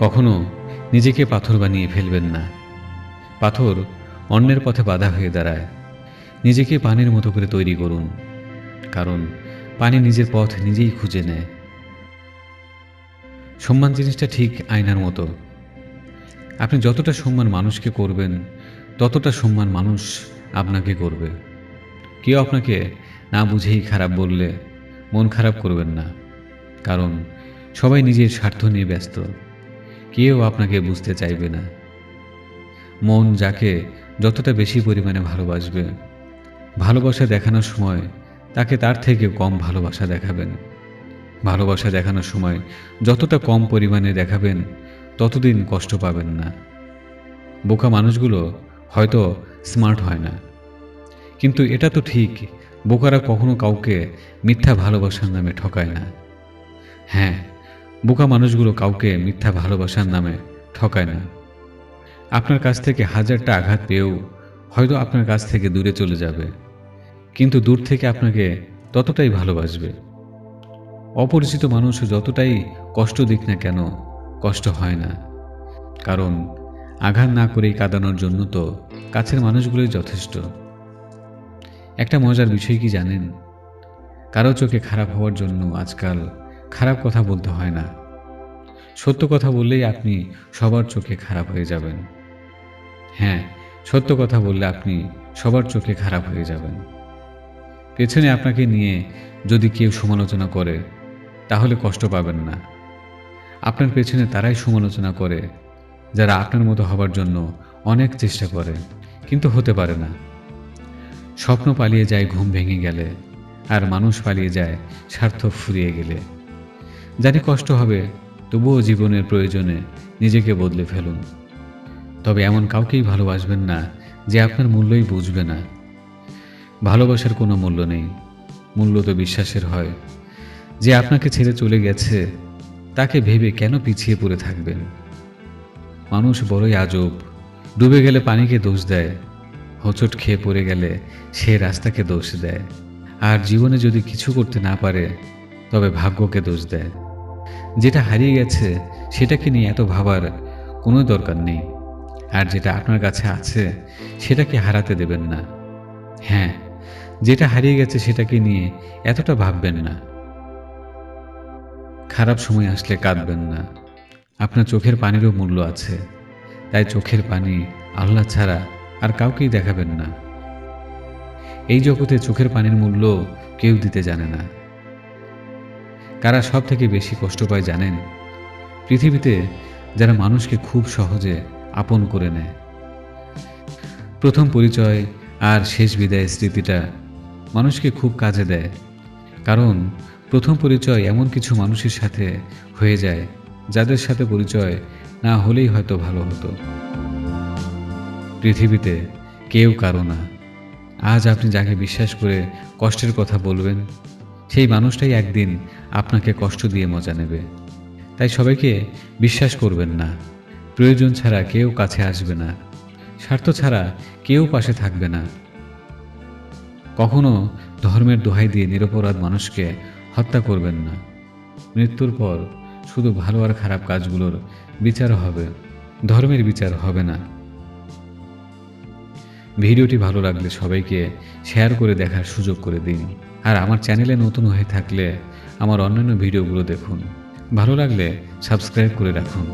কখনো নিজেকে পাথর বানিয়ে ফেলবেন না। পাথর অন্যের পথে বাধা হয়ে দাঁড়ায়। নিজেকে পানির মতো করে তৈরি করুন, কারণ পানি নিজের পথ নিজেই খুঁজে নেয়। সম্মান জিনিসটা ঠিক আয়নার মতো। আপনি যতটা সম্মান মানুষকে করবেন, ততটা সম্মান মানুষ আপনাকে করবে। কেউ আপনাকে না বুঝেই খারাপ বললে মন খারাপ করবেন না, কারণ সবাই নিজের স্বার্থ নিয়ে ব্যস্ত। কেউ আপনাকে বুঝতে চাইবে না। মন যাকে যতটা বেশি পরিমাণে ভালোবাসবে, ভালোবাসা দেখানোর সময় তাকে তার থেকে কম ভালোবাসা দেখাবেন। ভালোবাসা দেখানোর সময় যতটা কম পরিমাণে দেখাবেন, ততদিন কষ্ট পাবেন না। বোকা মানুষগুলো হয়তো স্মার্ট হয় না। কিন্তু এটা তো ঠিক, বোকারা কখনো কাউকে মিথ্যা ভালোবাসার নামে ঠকায় না। হ্যাঁ বোকা মানুষগুলো কাউকে মিথ্যা ভালোবাসার নামে ঠকায় না। আপনার কাছ থেকে হাজারটা আঘাত পেয়েও হয়তো আপনার কাছ থেকে দূরে চলে যাবে। কিন্তু দূর থেকে আপনাকে ততটাই ভালোবাসবে। অপরিচিত মানুষ যতটাই কষ্ট দিক না কেন, কষ্ট হয় না। কারণ আঘাত না করেই কাঁদানোর জন্য তো কাছের মানুষগুলোই যথেষ্ট। একটা মজার বিষয় কি জানেন? কারও চোখে খারাপ হওয়ার জন্য আজকাল খারাপ কথা বলতে হয় না। সত্য কথা বললেই আপনি সবার চোখে খারাপ হয়ে যাবেন। হ্যাঁ সত্য কথা বললে আপনি সবার চোখে খারাপ হয়ে যাবেন। পেছনে আপনাকে নিয়ে যদি কেউ সমালোচনা করে, তাহলে কষ্ট পাবেন না। আপনার পেছনে তারাই সমালোচনা করে, যারা আপনার মতো হবার জন্য অনেক চেষ্টা করে, কিন্তু হতে পারে না। স্বপ্ন পালিয়ে যায় ঘুম ভেঙে গেলে, আর মানুষ পালিয়ে যায় স্বার্থ ফুরিয়ে গেলে। জানি কষ্ট হবে, তবুও জীবনের প্রয়োজনে নিজেকে বদলে ফেলুন। তবে এমন কাউকেই ভালোবাসবেন না যে আপনার মূল্যই বুঝবে না। ভালোবাসার কোনো মূল্য নেই, মূল্য তো বিশ্বাসের হয়। যে আপনাকে ছেড়ে চলে গেছে, তাকে ভেবে কেন পিছিয়ে পড়ে থাকবেন? মানুষ বড়ই আজব, ডুবে গেলে পানিকে দোষ দেয়, হোঁচট খেয়ে পড়ে গেলে সে রাস্তাকে দোষ দেয়। আর জীবনে যদি কিছু করতে না পারে তবে ভাগ্যকে দোষ দেয়। যেটা হারিয়ে গেছে, সেটাকে নিয়ে এত ভাবার কোনো দরকার নেই। আর যেটা আপনার কাছে আছে, সেটাকে হারাতে দেবেন না। হ্যাঁ যেটা হারিয়ে গেছে, সেটাকে নিয়ে এতটা ভাববেন না। খারাপ সময় আসলে কাঁদবেন না। আপনার চোখের পানিরও মূল্য আছে। তাই চোখের পানি আল্লাহ ছাড়া আর কাউকেই দেখাবেন না। এই জগতে চোখের পানির মূল্য কেউ দিতে জানে না। কারা সব থেকে বেশি কষ্ট পায় জানেন? পৃথিবীতে যারা মানুষকে খুব সহজে আপন করে নেয়। প্রথম পরিচয় আর শেষ বিদায় স্মৃতিটা মানুষকে খুব কাজে দেয়। কারণ প্রথম পরিচয় এমন কিছু মানুষের সাথে হয়ে যায়, যাদের সাথে পরিচয় না হলেই হয়তো ভালো হতো। পৃথিবীতে কেউ কারও না। আজ আপনি যাকে বিশ্বাস করে কষ্টের কথা বলবেন সেই মানুষটাই একদিন আপনাকে কষ্ট দিয়ে মজা নেবে। তাই সবাইকে বিশ্বাস করবেন না। প্রয়োজন ছাড়া কেউ কাছে আসবে না। স্বার্থ ছাড়া কেউ পাশে থাকবে না। কখনো ধর্মের দোহাই দিয়ে নিরপরাধ মানুষকে হত্যা করবেন না। মৃত্যুর পর শুধু ভালো আর খারাপ কাজগুলোর বিচার হবে। ধর্মের বিচার হবে না। ভিডিওটি ভালো লাগলে সবাইকে শেয়ার করে দেখার সুযোগ করে দিন। আর আমার চ্যানেলে নতুন হয়ে থাকলে আমার অন্যান্য ভিডিওগুলো দেখুন। ভালো লাগলে সাবস্ক্রাইব করে রাখুন।